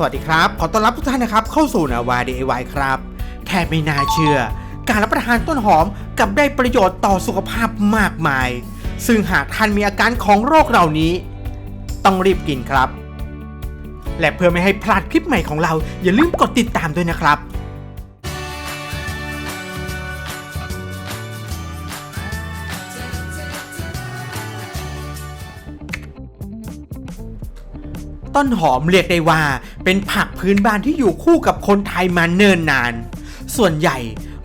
สวัสดีครับ ขอต้อนรับทุกท่านนะครับ เข้าสู่นาวา DIY ครับ แทบไม่น่าเชื่อ การรับประทานต้นหอมกับได้ประโยชน์ต่อสุขภาพมากมาย ซึ่งหากท่านมีอาการของโรคเหล่านี้ ต้องรีบกินครับ และเพื่อไม่ให้พลาดคลิปใหม่ของเรา อย่าลืมกดติดตามด้วยนะครับ ต้นหอมเรียกได้ว่า เป็นผักพื้นบ้านที่อยู่คู่กับคนไทยมาเนิ่นนาน ส่วนใหญ่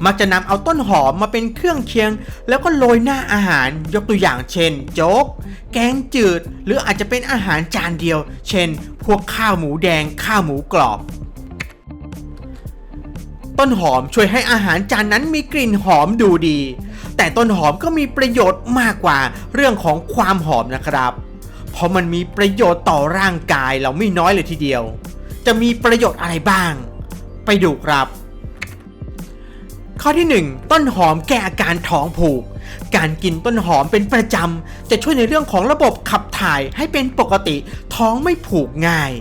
มักจะนำเอาต้นหอมมาเป็นเครื่องเคียง แล้วก็โรยหน้าอาหารยกตัวอย่างเช่น โจ๊ก แกงจืด หรืออาจจะเป็นอาหารจานเดียว เช่น พวกข้าวหมูแดง ข้าวหมูกรอบ ต้นหอมช่วยให้อาหารจานนั้นมีกลิ่นหอมดูดี แต่ต้นหอมก็มีประโยชน์มากกว่าเรื่องของความหอมนะครับ เพราะมันมีประโยชน์ต่อร่างกายเราไม่น้อยเลยทีเดียว จะมีประโยชน์อะไรบ้าง ไปดูครับ ข้อที่ 1 ต้นหอมแก้อาการท้องผูก การกินต้นหอมเป็นประจำ จะช่วยในเรื่องของระบบขับถ่ายให้เป็นปกติท้องไม่ผูกง่าย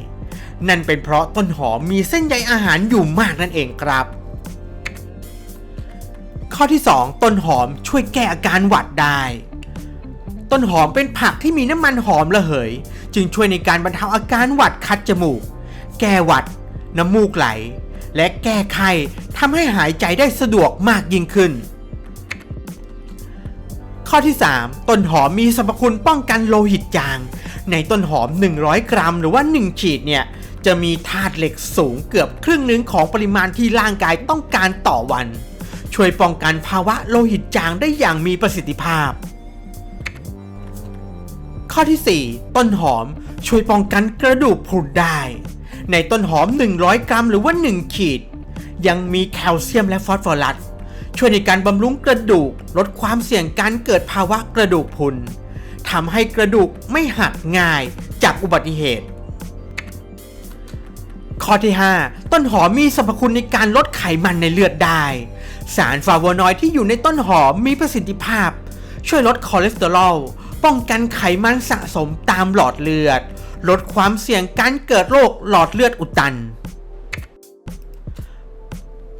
นั่นเป็นเพราะต้นหอมมีเส้นใยอาหารอยู่มากนั่นเองครับข้อที่ 2 ต้นหอมช่วยแก้อาการหวัดได้ ต้นหอมเป็นผักที่มีน้ำมันหอมระเหย จึงช่วยในการบรรเทาอาการหวัดคัดจมูก แก้หวัด น้ำมูกไหล และแก้ไข้ทำให้หายใจได้สะดวกมากยิ่งขึ้น ข้อที่ 3 ต้นหอมมีสรรพคุณป้องกันโลหิตจาง ในต้นหอม 100 กรัม หรือว่า1ขีดเนี่ยจะมีธาตุเหล็กสูงเกือบครึ่งหนึ่งของปริมาณที่ร่างกายต้องการต่อวัน ช่วยป้องกันภาวะโลหิตจางได้อย่างมีประสิทธิภาพ ข้อที่ 4 ต้นหอมช่วยป้องกันกระดูกพรุนได้ ในต้นหอม 100 กรัมหรือว่า 1 ขีด ยังมีแคลเซียมและฟอสฟอรัส ช่วยในการบำรุงกระดูก ลดความเสี่ยงการเกิดภาวะกระดูกพรุนทำให้กระดูกไม่หักง่ายจากอุบัติเหตุ ข้อที่ 5 ต้นหอมมีสรรพคุณในการลดไขมันในเลือดได้ สารฟลาโวนอยด์ที่อยู่ในต้นหอมมีประสิทธิภาพ ช่วยลดคอเลสเตอรอล ป้องกันไขมันสะสมตามหลอดเลือด ลดความเสี่ยงการเกิดโรคหลอดเลือดอุดตัน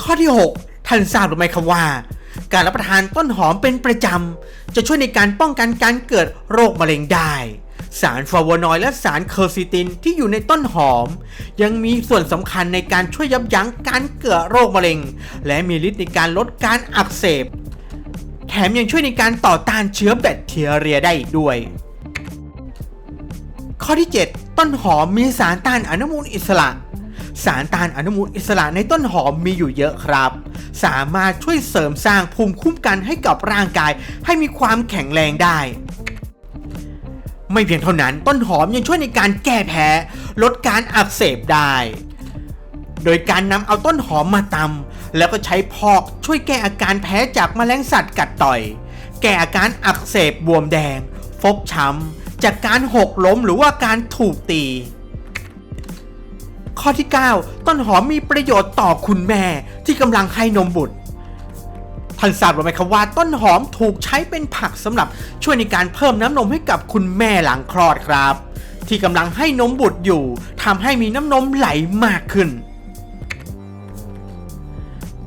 ข้อที่ 6 ท่านทราบหรือไม่ครับว่า การรับประทานต้นหอมเป็นประจำ จะช่วยในการป้องกันการเกิดโรคมะเร็งได้สารฟลาโวนอยด์และสารเคอร์ซิตินที่อยู่ในต้นหอม ยังมีส่วนสำคัญในการช่วยยับยั้งการเกิดโรคมะเร็ง และมีฤทธิ์ในการลดการอักเสบ แถมยังช่วยในการต่อต้านเชื้อแบคทีเรียได้อีกด้วย ข้อที่ 7 ต้นหอมมีสารต้านอนุมูลอิสระ สารต้านอนุมูลอิสระในต้นหอมมีอยู่เยอะครับ สามารถช่วยเสริมสร้างภูมิคุ้มกันให้กับร่างกายให้มีความแข็งแรงได้ไม่เพียงเท่านั้นต้นหอมยังช่วยในการแก้แพ้ ลดการอักเสบได้ โดยการนำเอาต้นหอมมาตำแล้วก็ใช้พอกช่วยแก้อาการแพ้จากแมลงสัตว์กัดต่อย แก้อาการอักเสบบวมแดง ฟกช้ำจากการหกล้มหรือว่าการถูกตี ข้อที่ 9 ต้นหอมมีประโยชน์ต่อคุณแม่ที่กำลังให้นมบุตรท่านทราบหรือไม่ครับว่าต้นหอมถูกใช้เป็นผักสำหรับช่วยในการเพิ่มน้ำนมให้กับคุณแม่หลังคลอดครับ ที่กำลังให้นมบุตรอยู่ทำให้มีน้ำนมไหลมากขึ้น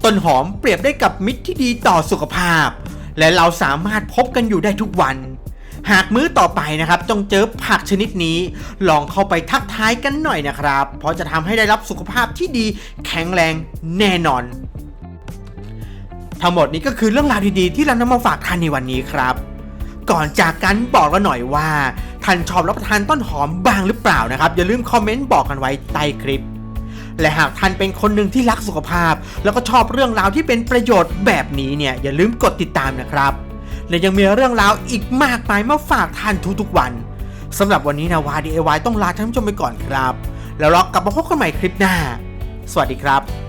ต้นหอมเปรียบได้กับมิตรที่ดีต่อสุขภาพ และเราสามารถพบกันอยู่ได้ทุกวัน หากมื้อต่อไปนะครับต้องเจอผักชนิดนี้ ลองเข้าไปทักทายกันหน่อยนะครับ เพราะจะทำให้ได้รับสุขภาพที่ดีแข็งแรงแน่นอน ทั้งหมดนี้ก็คือเรื่องราวดีๆ ที่เรานำมาฝากท่านในวันนี้ครับ ก่อนจากกันบอกเราหน่อยว่าท่านชอบรับประทานต้นหอมบ้างหรือเปล่านะครับ อย่าลืมคอมเมนต์บอกกันไว้ใต้คลิป และหากท่านเป็นคนหนึ่งที่รักสุขภาพ แล้วก็ชอบเรื่องราวที่เป็นประโยชน์แบบนี้เนี่ยอย่าลืมกดติดตามนะครับ และยังมีเรื่องราวอีกมากมายมาฝากท่านทุกๆวันสำหรับวันนี้นาวา DIY ต้องลาท่านผู้ชมไปก่อนครับ แล้วเรากลับมาพบกันใหม่คลิปหน้า สวัสดีครับ